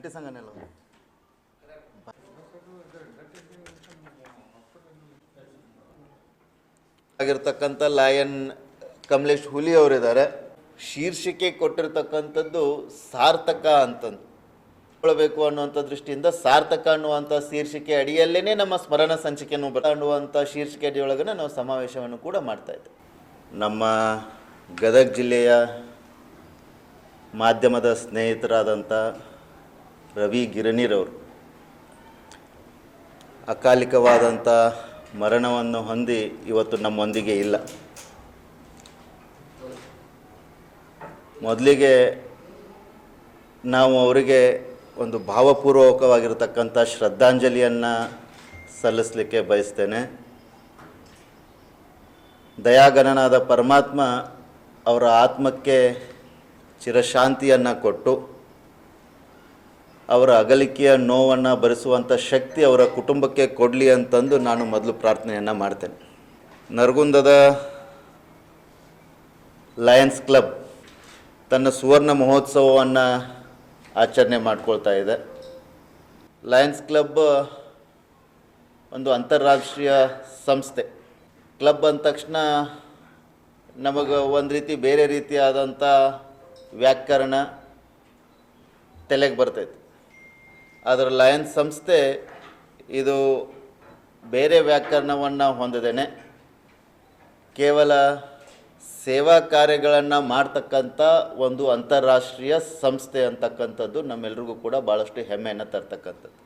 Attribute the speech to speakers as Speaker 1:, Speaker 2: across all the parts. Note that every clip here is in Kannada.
Speaker 1: ಗಂಟೆ ಸಂಘನೆಲ್ಲ ಆಗಿರ್ತಕ್ಕಂಥ ಲಾಯನ್ ಕಮಲೇಶ್ ಹುಲಿ ಅವರಿದ್ದಾರೆ. ಶೀರ್ಷಿಕೆ ಕೊಟ್ಟಿರ್ತಕ್ಕಂಥದ್ದು ಸಾರ್ಥಕ ಅಂತಂದು. ಕೊಳ್ಬೇಕು ಅನ್ನುವಂಥ ದೃಷ್ಟಿಯಿಂದ ಸಾರ್ಥಕ ಅನ್ನುವಂಥ ಶೀರ್ಷಿಕೆ ಅಡಿಯಲ್ಲೇ ನಮ್ಮ ಸ್ಮರಣ ಸಂಚಿಕೆಯನ್ನು ಅನ್ನುವಂಥ ಶೀರ್ಷಿಕೆ ಅಡಿಯೊಳಗನೆ ನಾವು ಸಮಾವೇಶವನ್ನು ಕೂಡ ಮಾಡ್ತಾ ನಮ್ಮ ಗದಗ ಜಿಲ್ಲೆಯ ಮಾಧ್ಯಮದ ಸ್ನೇಹಿತರಾದಂಥ ರವಿ ಗಿರಣಿರವರು ಅಕಾಲಿಕವಾದಂಥ ಮರಣವನ್ನು ಹೊಂದಿ ಇವತ್ತು ನಮ್ಮೊಂದಿಗೆ ಇಲ್ಲ. ಮೊದಲಿಗೆ ನಾವು ಅವರಿಗೆ ಒಂದು ಭಾವಪೂರ್ವಕವಾಗಿರತಕ್ಕಂಥ ಶ್ರದ್ಧಾಂಜಲಿಯನ್ನು ಸಲ್ಲಿಸಲಿಕ್ಕೆ ಬಯಸ್ತೇನೆ. ದಯಾಗಣನಾದ ಪರಮಾತ್ಮ ಅವರ ಆತ್ಮಕ್ಕೆ ಚಿರಶಾಂತಿಯನ್ನು ಕೊಟ್ಟು ಅವರ ಅಗಲಿಕೆಯ ನೋವನ್ನು ಭರಿಸುವಂಥ ಶಕ್ತಿ ಅವರ ಕುಟುಂಬಕ್ಕೆ ಕೊಡಲಿ ಅಂತಂದು ನಾನು ಮೊದಲು ಪ್ರಾರ್ಥನೆಯನ್ನು ಮಾಡ್ತೇನೆ. ನರಗುಂದದ ಲಯನ್ಸ್ ಕ್ಲಬ್ ತನ್ನ ಸುವರ್ಣ ಮಹೋತ್ಸವವನ್ನು ಆಚರಣೆ ಮಾಡ್ಕೊಳ್ತಾ ಇದೆ. ಲಯನ್ಸ್ ಕ್ಲಬ್ ಒಂದು ಅಂತಾರಾಷ್ಟ್ರೀಯ ಸಂಸ್ಥೆ. ಕ್ಲಬ್ ಅಂದ ತಕ್ಷಣ ನಮಗೆ ಒಂದು ರೀತಿ ಬೇರೆ ರೀತಿಯಾದಂಥ ವ್ಯಾಕರಣ ತಲೆಗೆ ಬರ್ತೈತೆ. ಆದರೆ ಲಯನ್ಸ್ ಸಂಸ್ಥೆ ಇದು ಬೇರೆ ವ್ಯಾಕರಣವನ್ನು ಹೊಂದದೇನೆ ಕೇವಲ ಸೇವಾ ಕಾರ್ಯಗಳನ್ನು ಮಾಡ್ತಕ್ಕಂಥ ಒಂದು ಅಂತಾರಾಷ್ಟ್ರೀಯ ಸಂಸ್ಥೆ ಅಂತಕ್ಕಂಥದ್ದು ನಮ್ಮೆಲ್ರಿಗೂ ಕೂಡ ಭಾಳಷ್ಟು ಹೆಮ್ಮೆಯನ್ನು ತರ್ತಕ್ಕಂಥದ್ದು.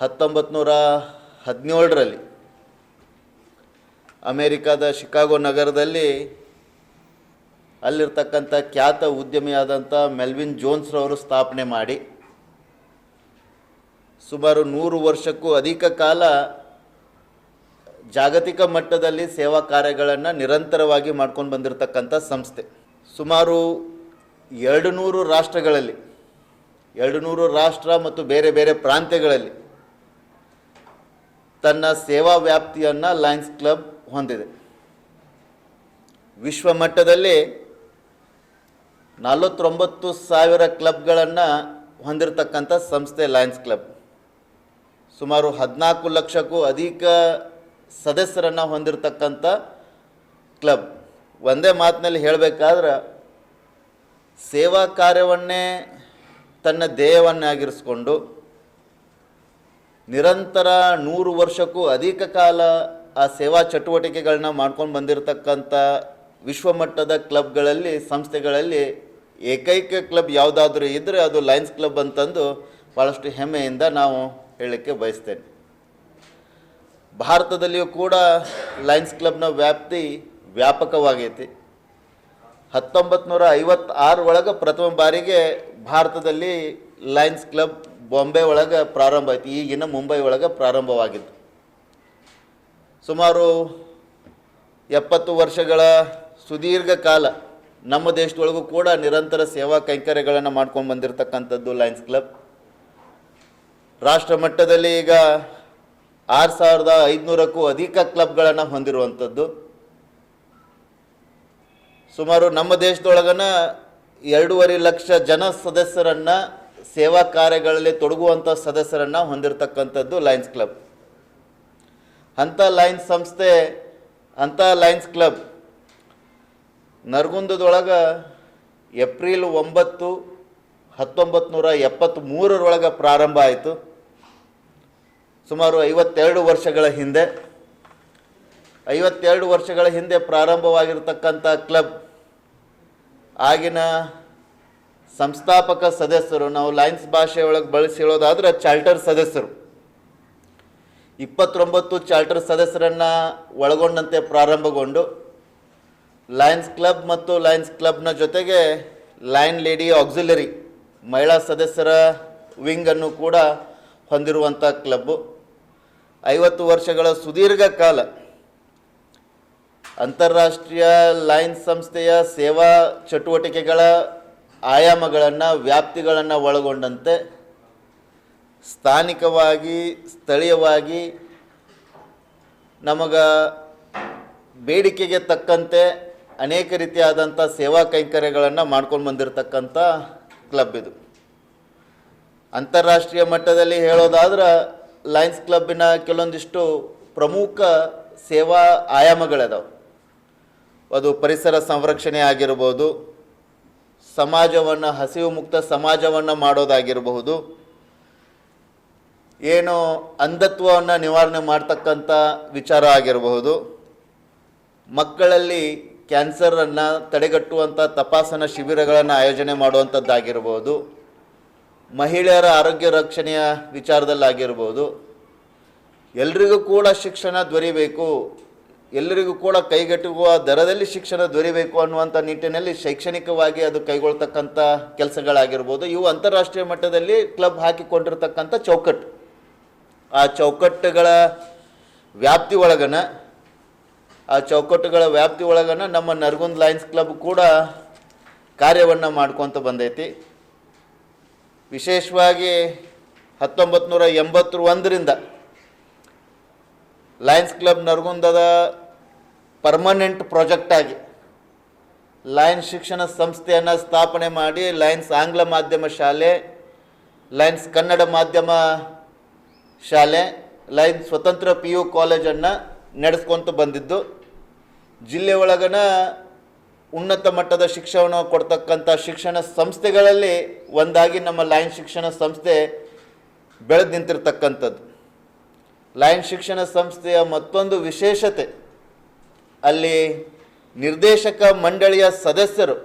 Speaker 1: ಹತ್ತೊಂಬತ್ತು ನೂರ ಹದಿನೇಳರಲ್ಲಿ ಅಮೇರಿಕಾದ ಶಿಕಾಗೋ ನಗರದಲ್ಲಿ ಅಲ್ಲಿರ್ತಕ್ಕಂಥ ಖ್ಯಾತ ಉದ್ಯಮಿಯಾದಂಥ ಮೆಲ್ವಿನ್ ಜೋನ್ಸ್ರವರು ಸ್ಥಾಪನೆ ಮಾಡಿ, ಸುಮಾರು ನೂರು ವರ್ಷಕ್ಕೂ ಅಧಿಕ ಕಾಲ ಜಾಗತಿಕ ಮಟ್ಟದಲ್ಲಿ ಸೇವಾ ಕಾರ್ಯಗಳನ್ನು ನಿರಂತರವಾಗಿ ಮಾಡ್ಕೊಂಡು ಬಂದಿರತಕ್ಕಂಥ ಸಂಸ್ಥೆ. ಸುಮಾರು ಎರಡು ನೂರು ರಾಷ್ಟ್ರಗಳಲ್ಲಿ ಎರಡು ನೂರು ರಾಷ್ಟ್ರ ಮತ್ತು ಬೇರೆ ಬೇರೆ ಪ್ರಾಂತ್ಯಗಳಲ್ಲಿ ತನ್ನ ಸೇವಾ ವ್ಯಾಪ್ತಿಯನ್ನು ಲಯನ್ಸ್ ಕ್ಲಬ್ ಹೊಂದಿದೆ. ವಿಶ್ವ ಮಟ್ಟದಲ್ಲಿ ನಲವತ್ತೊಂಬತ್ತು ಸಾವಿರ ಕ್ಲಬ್ಗಳನ್ನು ಹೊಂದಿರತಕ್ಕಂಥ ಸಂಸ್ಥೆ ಲಯನ್ಸ್ ಕ್ಲಬ್. ಸುಮಾರು ಹದಿನಾಲ್ಕು ಲಕ್ಷಕ್ಕೂ ಅಧಿಕ ಸದಸ್ಯರನ್ನು ಹೊಂದಿರತಕ್ಕಂಥ ಕ್ಲಬ್. ಒಂದೇ ಮಾತಿನಲ್ಲಿ ಹೇಳಬೇಕಾದ್ರೆ, ಸೇವಾ ಕಾರ್ಯವನ್ನೇ ತನ್ನ ಧ್ಯೇಯವನ್ನಾಗಿರಿಸ್ಕೊಂಡು ನಿರಂತರ ನೂರು ವರ್ಷಕ್ಕೂ ಅಧಿಕ ಕಾಲ ಆ ಸೇವಾ ಚಟುವಟಿಕೆಗಳನ್ನ ಮಾಡ್ಕೊಂಡು ಬಂದಿರತಕ್ಕಂಥ ವಿಶ್ವಮಟ್ಟದ ಕ್ಲಬ್ಗಳಲ್ಲಿ, ಸಂಸ್ಥೆಗಳಲ್ಲಿ ಏಕೈಕ ಕ್ಲಬ್ ಯಾವುದಾದ್ರೂ ಇದ್ದರೆ ಅದು ಲಯನ್ಸ್ ಕ್ಲಬ್ ಅಂತಂದು ಭಾಳಷ್ಟು ಹೆಮ್ಮೆಯಿಂದ ನಾವು ಹೇಳಲಿಕ್ಕೆ ಬಯಸ್ತೇನೆ. ಭಾರತದಲ್ಲಿಯೂ ಕೂಡ ಲಯನ್ಸ್ ಕ್ಲಬ್ನ ವ್ಯಾಪ್ತಿ ವ್ಯಾಪಕವಾಗೈತಿ. ಹತ್ತೊಂಬತ್ತು ನೂರ ಐವತ್ತಾರು ಒಳಗೆ ಪ್ರಥಮ ಬಾರಿಗೆ ಭಾರತದಲ್ಲಿ ಲಯನ್ಸ್ ಕ್ಲಬ್ ಬಾಂಬೆ ಒಳಗೆ ಪ್ರಾರಂಭ ಆಯ್ತು. ಈಗಿನ ಮುಂಬೈ ಒಳಗೆ ಪ್ರಾರಂಭವಾಗಿತ್ತು. ಸುಮಾರು ಎಪ್ಪತ್ತು ವರ್ಷಗಳ ಸುದೀರ್ಘ ಕಾಲ ನಮ್ಮ ದೇಶದೊಳಗೂ ಕೂಡ ನಿರಂತರ ಸೇವಾ ಕೈಂಕರ್ಯಗಳನ್ನು ಮಾಡ್ಕೊಂಡು ಬಂದಿರತಕ್ಕಂಥದ್ದು ಲಯನ್ಸ್ ಕ್ಲಬ್. ರಾಷ್ಟ್ರ ಮಟ್ಟದಲ್ಲಿ ಈಗ ಆರು ಸಾವಿರದ ಐದುನೂರಕ್ಕೂ ಅಧಿಕ ಕ್ಲಬ್ಗಳನ್ನು ಹೊಂದಿರುವಂಥದ್ದು. ಸುಮಾರು ನಮ್ಮ ದೇಶದೊಳಗನ ಎರಡೂವರೆ ಲಕ್ಷ ಜನ ಸದಸ್ಯರನ್ನು ಸೇವಾ ಕಾರ್ಯಗಳಲ್ಲಿ ತೊಡಗುವಂಥ ಸದಸ್ಯರನ್ನು ಹೊಂದಿರತಕ್ಕಂಥದ್ದು ಲಯನ್ಸ್ ಕ್ಲಬ್. ಅಂಥ ಲಯನ್ಸ್ ಸಂಸ್ಥೆ, ಅಂಥ ಲಯನ್ಸ್ ಕ್ಲಬ್ ನರಗುಂದದೊಳಗೆ ಏಪ್ರಿಲ್ ಒಂಬತ್ತು ಹತ್ತೊಂಬತ್ತು ನೂರ ಎಪ್ಪತ್ತ್ಮೂರರೊಳಗೆ ಪ್ರಾರಂಭ ಆಯಿತು. ಸುಮಾರು ಐವತ್ತೆರಡು ವರ್ಷಗಳ ಹಿಂದೆ, ಐವತ್ತೆರಡು ವರ್ಷಗಳ ಹಿಂದೆ ಪ್ರಾರಂಭವಾಗಿರ್ತಕ್ಕಂಥ ಕ್ಲಬ್ ಆಗಿನ ಸಂಸ್ಥಾಪಕ ಸದಸ್ಯರು, ನಾವು ಲೈನ್ಸ್ ಭಾಷೆಯೊಳಗೆ ಬಳಸಿ ಹೇಳೋದಾದ್ರೆ ಚಾರ್ಟರ್ ಸದಸ್ಯರು. ಇಪ್ಪತ್ತೊಂಬತ್ತು ಚಾರ್ಟರ್ ಸದಸ್ಯರನ್ನು ಒಳಗೊಂಡಂತೆ ಪ್ರಾರಂಭಗೊಂಡು ಲಯನ್ಸ್ ಕ್ಲಬ್ ಮತ್ತು ಲಯನ್ಸ್ ಕ್ಲಬ್ನ ಜೊತೆಗೆ ಲಯನ್ ಲೇಡಿ ಆಕ್ಸಿಲರಿ ಮಹಿಳಾ ಸದಸ್ಯರ ವಿಂಗನ್ನು ಕೂಡ ಹೊಂದಿರುವಂಥ ಕ್ಲಬ್ಬು ಐವತ್ತು ವರ್ಷಗಳ ಸುದೀರ್ಘ ಕಾಲ ಅಂತಾರಾಷ್ಟ್ರೀಯ ಲಯನ್ಸ್ ಸಂಸ್ಥೆಯ ಸೇವಾ ಚಟುವಟಿಕೆಗಳ ಆಯಾಮಗಳನ್ನು, ವ್ಯಾಪ್ತಿಗಳನ್ನು ಒಳಗೊಂಡಂತೆ ಸ್ಥಾನಿಕವಾಗಿ, ಸ್ಥಳೀಯವಾಗಿ ನಮಗ ಬೇಡಿಕೆಗೆ ತಕ್ಕಂತೆ ಅನೇಕ ರೀತಿಯಾದಂಥ ಸೇವಾ ಕೈಂಕರ್ಯಗಳನ್ನು ಮಾಡ್ಕೊಂಡು ಬಂದಿರತಕ್ಕಂಥ ಕ್ಲಬ್ ಇದು. ಅಂತಾರಾಷ್ಟ್ರೀಯ ಮಟ್ಟದಲ್ಲಿ ಹೇಳೋದಾದ್ರೆ ಲಯನ್ಸ್ ಕ್ಲಬ್ಬಿನ ಕೆಲವೊಂದಿಷ್ಟು ಪ್ರಮುಖ ಸೇವಾ ಆಯಾಮಗಳಿದಾವೆ. ಅದು ಪರಿಸರ ಸಂರಕ್ಷಣೆ ಆಗಿರ್ಬೋದು, ಸಮಾಜವನ್ನು, ಹಸಿವು ಮುಕ್ತ ಸಮಾಜವನ್ನು ಮಾಡೋದಾಗಿರಬಹುದು. ಏನು ಅಂಧತ್ವವನ್ನು ನಿವಾರಣೆ ಮಾಡ್ತಕ್ಕಂಥ ವಿಚಾರ ಆಗಿರಬಹುದು. ಮಕ್ಕಳಲ್ಲಿ ಕ್ಯಾನ್ಸರನ್ನು ತಡೆಗಟ್ಟುವಂಥ ತಪಾಸಣಾ ಶಿಬಿರಗಳನ್ನು ಆಯೋಜನೆ ಮಾಡುವಂಥದ್ದಾಗಿರ್ಬೋದು ಮಹಿಳೆಯರ ಆರೋಗ್ಯ ರಕ್ಷಣೆಯ ವಿಚಾರದಲ್ಲಾಗಿರ್ಬೋದು, ಎಲ್ರಿಗೂ ಕೂಡ ಶಿಕ್ಷಣ ದೊರಿಬೇಕು ಎಲ್ಲರಿಗೂ ಕೂಡ ಕೈಗೆಟುಕುವ ದರದಲ್ಲಿ ಶಿಕ್ಷಣ ದೊರಿಬೇಕು ಅನ್ನುವಂಥ ನಿಟ್ಟಿನಲ್ಲಿ ಶೈಕ್ಷಣಿಕವಾಗಿ ಅದು ಕೈಗೊಳ್ತಕ್ಕಂಥ ಕೆಲಸಗಳಾಗಿರ್ಬೋದು, ಇವು ಅಂತಾರಾಷ್ಟ್ರೀಯ ಮಟ್ಟದಲ್ಲಿ ಕ್ಲಬ್ ಹಾಕಿಕೊಂಡಿರ್ತಕ್ಕಂಥ ಚೌಕಟ್ಟು. ಆ ಚೌಕಟ್ಟುಗಳ ವ್ಯಾಪ್ತಿ ಒಳಗನ ಆ ಚೌಕಟ್ಟುಗಳ ವ್ಯಾಪ್ತಿ ಒಳಗನ ನಮ್ಮ ನರಗುಂದ್ ಲಯನ್ಸ್ ಕ್ಲಬ್ ಕೂಡ ಕಾರ್ಯವನ್ನು ಮಾಡ್ಕೊತ ಬಂದೈತಿ. ವಿಶೇಷವಾಗಿ ಹತ್ತೊಂಬತ್ತು ನೂರ ಎಂಬತ್ತರ ಒಂದರಿಂದ ಲಯನ್ಸ್ ಕ್ಲಬ್ ನರಗುಂದದ ಪರ್ಮನೆಂಟ್ ಪ್ರಾಜೆಕ್ಟಾಗಿ ಲಯನ್ಸ್ ಶಿಕ್ಷಣ ಸಂಸ್ಥೆಯನ್ನು ಸ್ಥಾಪನೆ ಮಾಡಿ ಲಯನ್ಸ್ ಆಂಗ್ಲ ಮಾಧ್ಯಮ ಶಾಲೆ, ಲಯನ್ಸ್ ಕನ್ನಡ ಮಾಧ್ಯಮ ಶಾಲೆ, ಲಯನ್ಸ್ ಸ್ವತಂತ್ರ ಪಿ ಯು ಕಾಲೇಜನ್ನು ನಡೆಸ್ಕೊತ ಬಂದಿದ್ದು. ಜಿಲ್ಲೆ ಒಳಗನ ಉನ್ನತ ಮಟ್ಟದ ಶಿಕ್ಷಣ ಕೊಡ್ತಕ್ಕಂಥ ಶಿಕ್ಷಣ ಸಂಸ್ಥೆಗಳಲ್ಲಿ ಒಂದಾಗಿ ನಮ್ಮ ಲಯನ್ ಶಿಕ್ಷಣ ಸಂಸ್ಥೆ ಬೆಳೆದು ನಿಂತಿರ್ತಕ್ಕಂಥದ್ದು. ಲಯನ್ ಶಿಕ್ಷಣ ಸಂಸ್ಥೆಯ ಮತ್ತೊಂದು ವಿಶೇಷತೆ, ಅಲ್ಲಿ ನಿರ್ದೇಶಕ ಮಂಡಳಿಯ ಸದಸ್ಯರು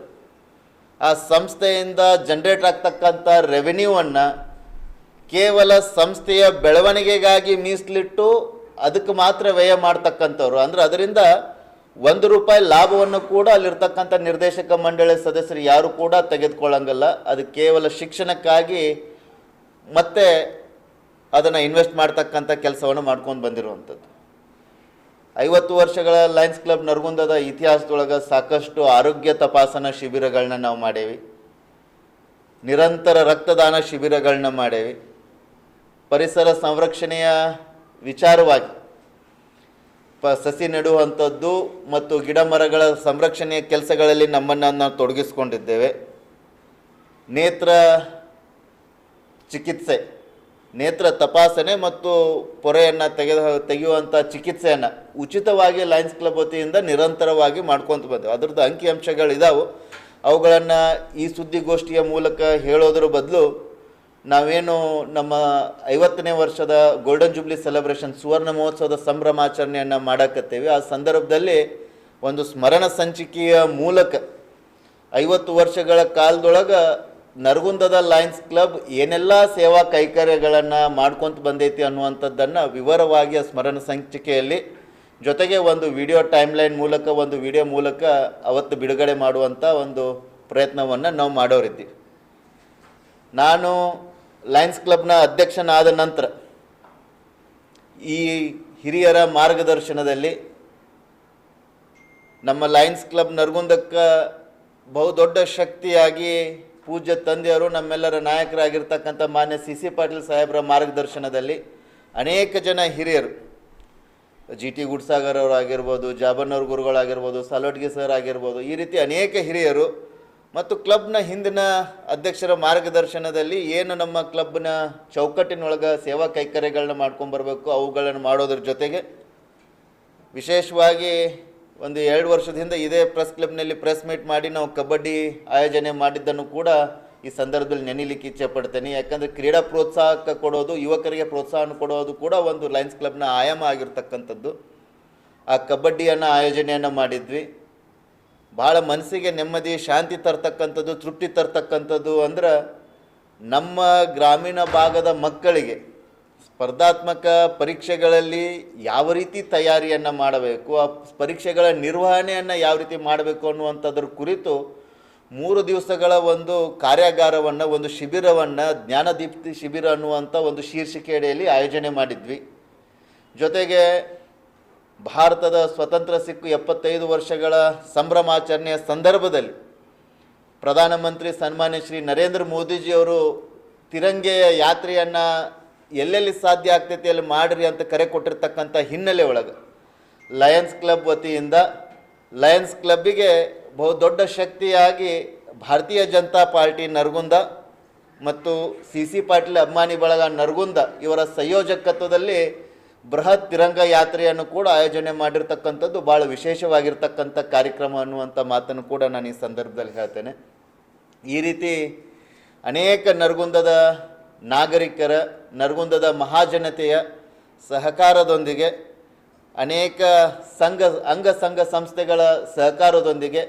Speaker 1: ಆ ಸಂಸ್ಥೆಯಿಂದ ಜನ್ರೇಟ್ ಆಗ್ತಕ್ಕಂಥ ರೆವೆನ್ಯೂವನ್ನು ಕೇವಲ ಸಂಸ್ಥೆಯ ಬೆಳವಣಿಗೆಗಾಗಿ ಮೀಸಲಿಟ್ಟು ಅದಕ್ಕೆ ಮಾತ್ರ ವ್ಯಯ ಮಾಡ್ತಕ್ಕಂಥವ್ರು. ಅಂದ್ರೆ ಅದರಿಂದ ಒಂದು ರೂಪಾಯಿ ಲಾಭವನ್ನು ಕೂಡ ಅಲ್ಲಿರ್ತಕ್ಕಂಥ ನಿರ್ದೇಶಕ ಮಂಡಳಿ ಸದಸ್ಯರು ಯಾರು ಕೂಡ ತೆಗೆದುಕೊಳ್ಳಂಗಲ್ಲ. ಅದು ಕೇವಲ ಶಿಕ್ಷಣಕ್ಕಾಗಿ ಮತ್ತೆ ಅದನ್ನು ಇನ್ವೆಸ್ಟ್ ಮಾಡ್ತಕ್ಕಂಥ ಕೆಲಸವನ್ನು ಮಾಡ್ಕೊಂಡು ಬಂದಿರುವಂಥದ್ದು. ಐವತ್ತು ವರ್ಷಗಳ ಲಯನ್ಸ್ ಕ್ಲಬ್ ನರಗುಂದದ ಇತಿಹಾಸದೊಳಗೆ ಸಾಕಷ್ಟು ಆರೋಗ್ಯ ತಪಾಸಣಾ ಶಿಬಿರಗಳನ್ನ ನಾವು ಮಾಡೇವಿ. ನಿರಂತರ ರಕ್ತದಾನ ಶಿಬಿರಗಳನ್ನ ಮಾಡೇವಿ. ಪರಿಸರ ಸಂರಕ್ಷಣೆಯ ವಿಚಾರವಾಗಿ. ಪ, ಸಸಿ ನೆಡುವಂಥದ್ದು ಮತ್ತು ಗಿಡ ಮರಗಳ ಸಂರಕ್ಷಣೆಯ ಕೆಲಸಗಳಲ್ಲಿ ನಮ್ಮನ್ನು ನಾವು ತೊಡಗಿಸ್ಕೊಂಡಿದ್ದೇವೆ. ನೇತ್ರ ಚಿಕಿತ್ಸೆ, ನೇತ್ರ ತಪಾಸಣೆ ಮತ್ತು ಪೊರೆಯನ್ನು ತೆಗೆದು, ತೆಗೆಯುವಂಥ ಚಿಕಿತ್ಸೆಯನ್ನು ಉಚಿತವಾಗಿ ಲಯನ್ಸ್ ಕ್ಲಬ್ ವತಿಯಿಂದ ನಿರಂತರವಾಗಿ ಮಾಡ್ಕೊತ ಬಂದೆವು. ಅದರದ್ದು ಅಂಕಿಅಂಶಗಳಿದಾವೆ ಅವುಗಳನ್ನು ಈ ಸುದ್ದಿಗೋಷ್ಠಿಯ ಮೂಲಕ ಹೇಳೋದ್ರ ಬದಲು ನಾವೇನು ನಮ್ಮ ಐವತ್ತನೇ ವರ್ಷದ ಗೋಲ್ಡನ್ ಜೂಬ್ಲಿ ಸೆಲೆಬ್ರೇಷನ್ ಸುವರ್ಣ ಮಹೋತ್ಸವದ ಸಂಭ್ರಮಾಚರಣೆಯನ್ನು ಮಾಡಕತ್ತೇವೆ. ಆ ಸಂದರ್ಭದಲ್ಲಿ ಒಂದು ಸ್ಮರಣ ಸಂಚಿಕೆಯ ಮೂಲಕ ಐವತ್ತು ವರ್ಷಗಳ ಕಾಲದೊಳಗೆ ನರಗುಂದದ ಲಯನ್ಸ್ ಕ್ಲಬ್ ಏನೆಲ್ಲ ಸೇವಾ ಕೈಕರ್ಯಗಳನ್ನು ಮಾಡ್ಕೊತ ಬಂದೈತಿ ಅನ್ನುವಂಥದ್ದನ್ನು ವಿವರವಾಗಿ ಆ ಸ್ಮರಣ ಸಂಚಿಕೆಯಲ್ಲಿ ಜೊತೆಗೆ ಒಂದು ವಿಡಿಯೋ ಟೈಮ್ಲೈನ್ ಮೂಲಕ, ಒಂದು ವಿಡಿಯೋ ಮೂಲಕ ಅವತ್ತು ಬಿಡುಗಡೆ ಮಾಡುವಂಥ ಒಂದು ಪ್ರಯತ್ನವನ್ನು ನಾವು ಮಾಡೋರಿದ್ದೀವಿ. ನಾನು ಲಯನ್ಸ್ ಕ್ಲಬ್ನ ಅಧ್ಯಕ್ಷನಾದ ನಂತರ ಈ ಹಿರಿಯರ ಮಾರ್ಗದರ್ಶನದಲ್ಲಿ ನಮ್ಮ ಲಯನ್ಸ್ ಕ್ಲಬ್ ನರಗುಂದಕ್ಕೆ ಬಹುದೊಡ್ಡ ಶಕ್ತಿಯಾಗಿ ಪೂಜ್ಯ ತಂದೆಯವರು ನಮ್ಮೆಲ್ಲರ ನಾಯಕರಾಗಿರ್ತಕ್ಕಂಥ ಮಾನ್ಯ ಸಿ ಸಿ ಪಾಟೀಲ್ ಸಾಹೇಬರ ಮಾರ್ಗದರ್ಶನದಲ್ಲಿ ಅನೇಕ ಜನ ಹಿರಿಯರು ಜಿ ಟಿ ಗುಡ್ಸಾಗರ್ ಅವರು ಆಗಿರ್ಬೋದು ಜಾಬನ್ನವ್ರ ಗುರುಗಳಾಗಿರ್ಬೋದು, ಸಾಲೋಟ್ಗಿ ಸರ್ ಆಗಿರ್ಬೋದು, ಈ ರೀತಿ ಅನೇಕ ಹಿರಿಯರು ಮತ್ತು ಕ್ಲಬ್ನ ಹಿಂದಿನ ಅಧ್ಯಕ್ಷರ ಮಾರ್ಗದರ್ಶನದಲ್ಲಿ ಏನು ನಮ್ಮ ಕ್ಲಬ್ನ ಚೌಕಟ್ಟಿನೊಳಗೆ ಸೇವಾ ಕೈಕರ್ಯಗಳನ್ನ ಮಾಡ್ಕೊಂಬರ್ಬೇಕು ಅವುಗಳನ್ನು ಮಾಡೋದ್ರ ಜೊತೆಗೆ ವಿಶೇಷವಾಗಿ ಒಂದು ಎರಡು ವರ್ಷದಿಂದ ಇದೇ ಪ್ರೆಸ್ ಕ್ಲಬ್ನಲ್ಲಿ ಪ್ರೆಸ್ ಮೀಟ್ ಮಾಡಿ ನಾವು ಕಬಡ್ಡಿ ಆಯೋಜನೆ ಮಾಡಿದ್ದನ್ನು ಕೂಡ ಈ ಸಂದರ್ಭದಲ್ಲಿ ನೆನೀಲಿಕ್ಕೆ ಇಚ್ಛೆ ಪಡ್ತೇನೆ. ಯಾಕಂದರೆ ಕ್ರೀಡಾ ಪ್ರೋತ್ಸಾಹಕ ಕೊಡೋದು, ಯುವಕರಿಗೆ ಪ್ರೋತ್ಸಾಹನ ಕೊಡೋದು ಕೂಡ ಒಂದು ಲಯನ್ಸ್ ಕ್ಲಬ್ನ ಆಯಾಮ ಆಗಿರ್ತಕ್ಕಂಥದ್ದು. ಆ ಕಬಡ್ಡಿಯನ್ನು ಆಯೋಜನೆಯನ್ನು ಮಾಡಿದ್ವಿ. ಭಾಳ ಮನಸ್ಸಿಗೆ ನೆಮ್ಮದಿ, ಶಾಂತಿ ತರ್ತಕ್ಕಂಥದ್ದು, ತೃಪ್ತಿ ತರ್ತಕ್ಕಂಥದ್ದು ಅಂದ್ರೆ ನಮ್ಮ ಗ್ರಾಮೀಣ ಭಾಗದ ಮಕ್ಕಳಿಗೆ ಸ್ಪರ್ಧಾತ್ಮಕ ಪರೀಕ್ಷೆಗಳಲ್ಲಿ ಯಾವ ರೀತಿ ತಯಾರಿಯನ್ನು ಮಾಡಬೇಕು, ಆ ಪರೀಕ್ಷೆಗಳ ನಿರ್ವಹಣೆಯನ್ನು ಯಾವ ರೀತಿ ಮಾಡಬೇಕು ಅನ್ನುವಂಥದ್ರ ಕುರಿತು ಮೂರು ದಿವಸಗಳ ಒಂದು ಕಾರ್ಯಾಗಾರವನ್ನು, ಒಂದು ಶಿಬಿರವನ್ನು, ಜ್ಞಾನದೀಪ್ತಿ ಶಿಬಿರ ಅನ್ನುವಂಥ ಒಂದು ಶೀರ್ಷಿಕೆಯಡಿಯಲ್ಲಿ ಆಯೋಜನೆ ಮಾಡಿದ್ವಿ. ಜೊತೆಗೆ ಭಾರತದ ಸ್ವತಂತ್ರ ಸಿಕ್ಕು ಎಪ್ಪತ್ತೈದು ವರ್ಷಗಳ ಸಂಭ್ರಮಾಚರಣೆಯ ಸಂದರ್ಭದಲ್ಲಿ ಪ್ರಧಾನಮಂತ್ರಿ ಸನ್ಮಾನ್ಯ ಶ್ರೀ ನರೇಂದ್ರ ಮೋದಿಜಿಯವರು ತಿರಂಗೆಯ ಯಾತ್ರೆಯನ್ನು ಎಲ್ಲೆಲ್ಲಿ ಸಾಧ್ಯ ಆಗ್ತೈತಿ ಅಲ್ಲಿ ಮಾಡಿರಿ ಅಂತ ಕರೆ ಕೊಟ್ಟಿರ್ತಕ್ಕಂಥ ಹಿನ್ನೆಲೆ ಒಳಗೆ ಲಯನ್ಸ್ ಕ್ಲಬ್ ವತಿಯಿಂದ ಲಯನ್ಸ್ ಕ್ಲಬ್ಬಿಗೆ ಬಹುದೊಡ್ಡ ಶಕ್ತಿಯಾಗಿ ಭಾರತೀಯ ಜನತಾ ಪಾರ್ಟಿ ನರಗುಂದ ಮತ್ತು ಸಿ ಸಿ ಪಾಟೀಲ್ ಅಭಿಮಾನಿ ಬಳಗ ನರಗುಂದ ಇವರ ಸಂಯೋಜಕತ್ವದಲ್ಲಿ ಬೃಹತ್ ತಿರಂಗ ಯಾತ್ರೆಯನ್ನು ಕೂಡ ಆಯೋಜನೆ ಮಾಡಿರ್ತಕ್ಕಂಥದ್ದು ಭಾಳ ವಿಶೇಷವಾಗಿರ್ತಕ್ಕಂಥ ಕಾರ್ಯಕ್ರಮ ಅನ್ನುವಂಥ ಮಾತನ್ನು ಕೂಡ ನಾನು ಈ ಸಂದರ್ಭದಲ್ಲಿ ಹೇಳ್ತೇನೆ. ಈ ರೀತಿ ಅನೇಕ ನರಗುಂದದ ನಾಗರಿಕರ, ನರಗುಂದದ ಮಹಾಜನತೆಯ ಸಹಕಾರದೊಂದಿಗೆ, ಅನೇಕ ಸಂಘ ಅಂಗ ಸಂಘ ಸಂಸ್ಥೆಗಳ ಸಹಕಾರದೊಂದಿಗೆ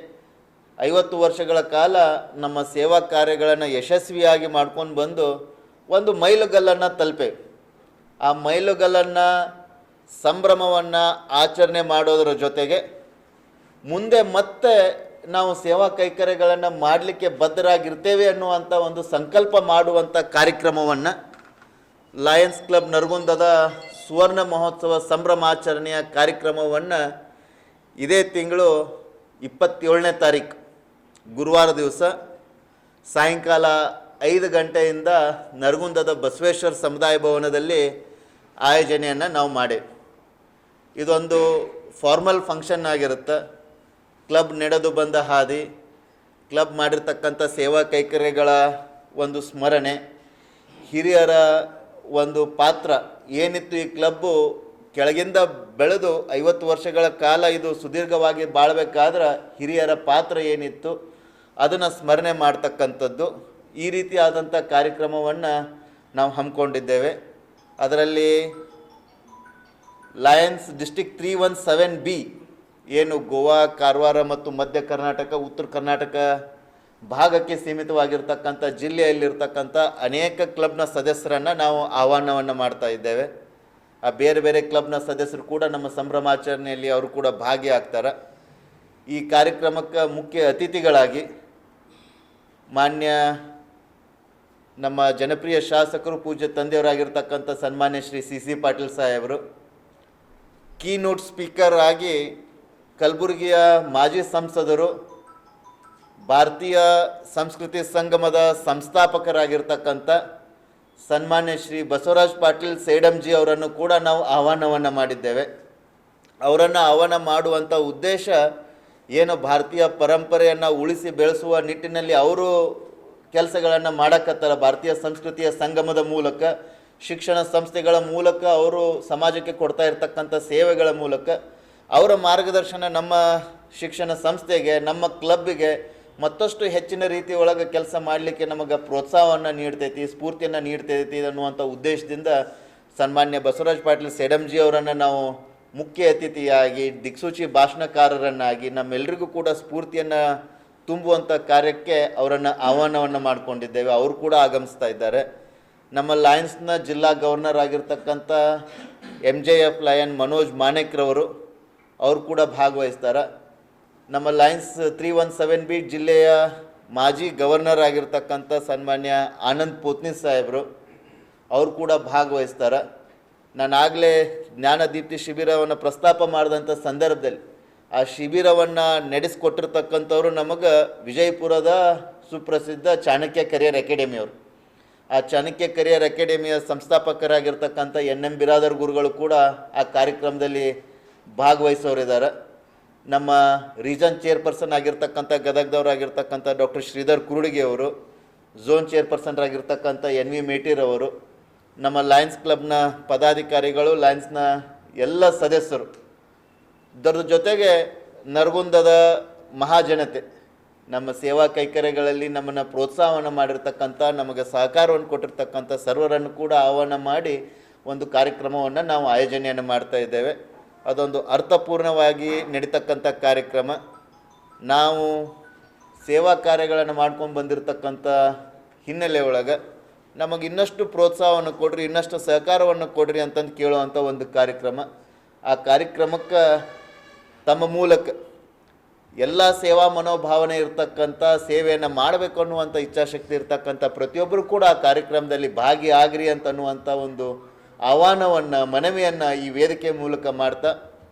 Speaker 1: ಐವತ್ತು ವರ್ಷಗಳ ಕಾಲ ನಮ್ಮ ಸೇವಾ ಕಾರ್ಯಗಳನ್ನು ಯಶಸ್ವಿಯಾಗಿ ಮಾಡ್ಕೊಂಡು ಬಂದು ಒಂದು ಮೈಲುಗಲ್ಲನ್ನು ತಲುಪೆ. ಆ ಮೈಲುಗಲ್ಲನ್ನು ಸಂಭ್ರಮವನ್ನು ಆಚರಣೆ ಮಾಡೋದರ ಜೊತೆಗೆ ಮುಂದೆ ಮತ್ತೆ ನಾವು ಸೇವಾ ಕೈಕರ್ಯಗಳನ್ನು ಮಾಡಲಿಕ್ಕೆ ಬದ್ಧರಾಗಿರ್ತೇವೆ ಅನ್ನುವಂಥ ಒಂದು ಸಂಕಲ್ಪ ಮಾಡುವಂಥ ಕಾರ್ಯಕ್ರಮವನ್ನು ಲಯನ್ಸ್ ಕ್ಲಬ್ ನರಗುಂದದ ಸುವರ್ಣ ಮಹೋತ್ಸವ ಸಂಭ್ರಮಾಚರಣೆಯ ಕಾರ್ಯಕ್ರಮವನ್ನು ಇದೇ ತಿಂಗಳು ಇಪ್ಪತ್ತೇಳನೇ ತಾರೀಕು ಗುರುವಾರ ದಿವಸ ಸಾಯಂಕಾಲ ಐದು ಗಂಟೆಯಿಂದ ನರಗುಂದದ ಬಸವೇಶ್ವರ ಸಮುದಾಯ ಭವನದಲ್ಲಿ ಆಯೋಜನೆಯನ್ನು ನಾವು ಮಾಡೇವೆ ಇದೊಂದು ಫಾರ್ಮಲ್ ಫಂಕ್ಷನ್ ಆಗಿರುತ್ತೆ. ಕ್ಲಬ್ ನಡೆದು ಬಂದ ಹಾದಿ ಕ್ಲಬ್ ಮಾಡಿರ್ತಕ್ಕಂಥ ಸೇವಾ ಕೈಕರ್ಯಗಳ ಒಂದು ಸ್ಮರಣೆ, ಹಿರಿಯರ ಒಂದು ಪಾತ್ರ. ಏನಿತ್ತು ಈ ಕ್ಲಬ್ಬು ಕೆಳಗಿಂದ ಬೆಳೆದು ಐವತ್ತು ವರ್ಷಗಳ ಕಾಲ ಇದು ಸುದೀರ್ಘವಾಗಿ ಬಾಳಬೇಕಾದ್ರೆ ಹಿರಿಯರ ಪಾತ್ರ ಏನಿತ್ತು, ಅದನ್ನು ಸ್ಮರಣೆ ಮಾಡ್ತಕ್ಕಂಥದ್ದು. ಈ ರೀತಿಯಾದಂಥ ಕಾರ್ಯಕ್ರಮವನ್ನು ನಾವು ಹಮ್ಮಿಕೊಂಡಿದ್ದೇವೆ. ಅದರಲ್ಲಿ Lions district three one seven B ಏನು ಗೋವಾ, ಕಾರವಾರ ಮತ್ತು ಮಧ್ಯ ಕರ್ನಾಟಕ, ಉತ್ತರ ಕರ್ನಾಟಕ ಭಾಗಕ್ಕೆ ಸೀಮಿತವಾಗಿರ್ತಕ್ಕಂಥ ಜಿಲ್ಲೆಯಲ್ಲಿರ್ತಕ್ಕಂಥ ಅನೇಕ ಕ್ಲಬ್ನ ಸದಸ್ಯರನ್ನು ನಾವು ಆಹ್ವಾನವನ್ನು ಮಾಡ್ತಾ ಇದ್ದೇವೆ. ಆ ಬೇರೆ ಬೇರೆ ಕ್ಲಬ್ನ ಸದಸ್ಯರು ಕೂಡ ನಮ್ಮ ಸಂಭ್ರಮಾಚರಣೆಯಲ್ಲಿ ಅವರು ಕೂಡ ಭಾಗಿಯಾಗ್ತಾರೆ. ಈ ಕಾರ್ಯಕ್ರಮಕ್ಕೆ ಮುಖ್ಯ ಅತಿಥಿಗಳಾಗಿ ಮಾನ್ಯ ನಮ್ಮ ಜನಪ್ರಿಯ ಶಾಸಕರು ಪೂಜ್ಯ ತಂದೆಯವರಾಗಿರ್ತಕ್ಕಂಥ ಸನ್ಮಾನ್ಯ ಶ್ರೀ ಸಿ ಸಿ ಪಾಟೀಲ್ ಸಾಹೇಬರು ಕೀನೋಟ್ ಸ್ಪೀಕರ್ ಆಗಿ ಕಲಬುರಗಿಯ ಮಾಜಿ ಸಂಸದರು, ಭಾರತೀಯ ಸಂಸ್ಕೃತಿ ಸಂಗಮದ ಸಂಸ್ಥಾಪಕರಾಗಿರ್ತಕ್ಕಂಥ ಸನ್ಮಾನ್ಯ ಶ್ರೀ ಬಸವರಾಜ್ ಪಾಟೀಲ್ ಸೇಡಂಜಿ ಅವರನ್ನು ಕೂಡ ನಾವು ಆಹ್ವಾನವನ್ನು ಮಾಡಿದ್ದೇವೆ. ಅವರನ್ನು ಆಹ್ವಾನ ಮಾಡುವಂಥ ಉದ್ದೇಶ ಏನು ಭಾರತೀಯ ಪರಂಪರೆಯನ್ನು ಉಳಿಸಿ ಬೆಳೆಸುವ ನಿಟ್ಟಿನಲ್ಲಿ ಅವರು ಕೆಲಸಗಳನ್ನು ಮಾಡಕತ್ತಾರ. ಭಾರತೀಯ ಸಂಸ್ಕೃತಿಯ ಸಂಗಮದ ಮೂಲಕ, ಶಿಕ್ಷಣ ಸಂಸ್ಥೆಗಳ ಮೂಲಕ ಅವರು ಸಮಾಜಕ್ಕೆ ಕೊಡ್ತಾ ಇರ್ತಕ್ಕಂಥ ಸೇವೆಗಳ ಮೂಲಕ ಅವರ ಮಾರ್ಗದರ್ಶನ ನಮ್ಮ ಶಿಕ್ಷಣ ಸಂಸ್ಥೆಗೆ, ನಮ್ಮ ಕ್ಲಬ್ಗೆ ಮತ್ತಷ್ಟು ಹೆಚ್ಚಿನ ರೀತಿ ಒಳಗೆ ಕೆಲಸ ಮಾಡಲಿಕ್ಕೆ ನಮಗೆ ಪ್ರೋತ್ಸಾಹವನ್ನು ನೀಡ್ತೈತಿ, ಸ್ಫೂರ್ತಿಯನ್ನು ನೀಡ್ತೈತಿ ಅನ್ನುವಂಥ ಉದ್ದೇಶದಿಂದ ಸನ್ಮಾನ್ಯ ಬಸವರಾಜ್ ಪಾಟೀಲ್ ಸೇಡಂಜಿ ಅವರನ್ನು ನಾವು ಮುಖ್ಯ ಅತಿಥಿಯಾಗಿ, ದಿಕ್ಸೂಚಿ ಭಾಷಣಕಾರರನ್ನಾಗಿ ನಮ್ಮೆಲ್ಲರಿಗೂ ಕೂಡ ಸ್ಫೂರ್ತಿಯನ್ನು ತುಂಬುವಂಥ ಕಾರ್ಯಕ್ಕೆ ಅವರನ್ನು ಆಹ್ವಾನವನ್ನು ಮಾಡಿಕೊಂಡಿದ್ದೇವೆ. ಅವರು ಕೂಡ ಆಗಮಿಸ್ತಾ ಇದ್ದಾರೆ. ನಮ್ಮ ಲಯನ್ಸ್ನ ಜಿಲ್ಲಾ ಗವರ್ನರ್ ಆಗಿರ್ತಕ್ಕಂಥ M J F Lion Manoj ಮಾನೇಕ್ರವರು ಅವರು ಕೂಡ ಭಾಗವಹಿಸ್ತಾರೆ. ನಮ್ಮ Lions three one seven B ಜಿಲ್ಲೆಯ ಮಾಜಿ ಗವರ್ನರ್ ಆಗಿರ್ತಕ್ಕಂಥ ಸನ್ಮಾನ್ಯ ಆನಂದ್ ಪೋತ್ನಿ ಸಾಹೇಬರು, ಅವರು ಕೂಡ ಭಾಗವಹಿಸ್ತಾರೆ. ನಾನು ಆಗಲೇ ಜ್ಞಾನದೀಪ್ತಿ ಶಿಬಿರವನ್ನು ಪ್ರಸ್ತಾಪ ಮಾಡಿದಂಥ ಸಂದರ್ಭದಲ್ಲಿ ಆ ಶಿಬಿರವನ್ನು ನಡೆಸಿಕೊಟ್ಟಿರ್ತಕ್ಕಂಥವ್ರು ನಮಗೆ ವಿಜಯಪುರದ ಸುಪ್ರಸಿದ್ಧ ಚಾಣಕ್ಯ ಕರಿಯರ್ ಅಕಾಡೆಮಿಯವರು ಆ ಚಾಣಕ್ಯ ಕರಿಯರ್ ಅಕಾಡೆಮಿಯ ಸಂಸ್ಥಾಪಕರಾಗಿರ್ತಕ್ಕಂಥ ಎನ್ ಎಂ ಬಿರಾದರ್ ಗುರುಗಳು ಕೂಡ ಆ ಕಾರ್ಯಕ್ರಮದಲ್ಲಿ ಭಾಗವಹಿಸೋರಿದ್ದಾರೆ. ನಮ್ಮ ರೀಜನ್ ಚೇರ್ಪರ್ಸನ್ ಆಗಿರ್ತಕ್ಕಂಥ ಗದಗದವರಾಗಿರ್ತಕ್ಕಂಥ ಡಾಕ್ಟರ್ ಶ್ರೀಧರ್ ಕುರುಡಿಗೆ ಅವರು, ಝೋನ್ ಚೇರ್ಪರ್ಸನ್ ಆಗಿರ್ತಕ್ಕಂಥ ಎನ್ ವಿ ಮೇಟೀರ್ ಅವರು, ನಮ್ಮ ಲಯನ್ಸ್ ಕ್ಲಬ್ನ ಪದಾಧಿಕಾರಿಗಳು, ಲಯನ್ಸ್ನ ಎಲ್ಲ ಸದಸ್ಯರು. ಇದರ ಜೊತೆಗೆ ನರಗುಂದದ ಮಹಾಜನತೆ. ನಮ್ಮ ಸೇವಾ ಕೈಕರ್ಯಗಳಲ್ಲಿ ನಮ್ಮನ್ನು ಪ್ರೋತ್ಸಾಹವನ್ನು ಮಾಡಿರ್ತಕ್ಕಂಥ, ನಮಗೆ ಸಹಕಾರವನ್ನು ಕೊಟ್ಟಿರ್ತಕ್ಕಂಥ ಸರ್ವರನ್ನು ಕೂಡ ಆಹ್ವಾನ ಮಾಡಿ ಒಂದು ಕಾರ್ಯಕ್ರಮವನ್ನು ನಾವು ಆಯೋಜನೆಯನ್ನು ಮಾಡ್ತಾ ಇದ್ದೇವೆ. ಅದೊಂದು ಅರ್ಥಪೂರ್ಣವಾಗಿ ನಡೀತಕ್ಕಂಥ ಕಾರ್ಯಕ್ರಮ. ನಾವು ಸೇವಾ ಕಾರ್ಯಗಳನ್ನು ಮಾಡ್ಕೊಂಡು ಬಂದಿರತಕ್ಕಂಥ ಹಿನ್ನೆಲೆ ಒಳಗೆ ನಮಗೆ ಇನ್ನಷ್ಟು ಪ್ರೋತ್ಸಾಹವನ್ನು ಕೊಡ್ರಿ, ಇನ್ನಷ್ಟು ಸಹಕಾರವನ್ನು ಕೊಡ್ರಿ ಅಂತಂದು ಕೇಳುವಂಥ ಒಂದು ಕಾರ್ಯಕ್ರಮ. ಆ ಕಾರ್ಯಕ್ರಮಕ್ಕೆ ತಮ್ಮ ಮೂಲಕ ಎಲ್ಲ ಸೇವಾ ಮನೋಭಾವನೆ ಇರತಕ್ಕಂಥ ಸೇವೆಯನ್ನು ಮಾಡಬೇಕು ಅನ್ನುವಂಥ ಇಚ್ಛಾಶಕ್ತಿ ಇರ್ತಕ್ಕಂಥ ಪ್ರತಿಯೊಬ್ಬರು ಕೂಡ ಆ ಕಾರ್ಯಕ್ರಮದಲ್ಲಿ ಭಾಗಿಯಾಗ್ರಿ ಅಂತ ಅನ್ನುವಂಥ ಒಂದು ಆಹ್ವಾನವನ್ನು, ಮನವಿಯನ್ನು ಈ ವೇದಿಕೆ ಮೂಲಕ ಮಾಡ್ತಾ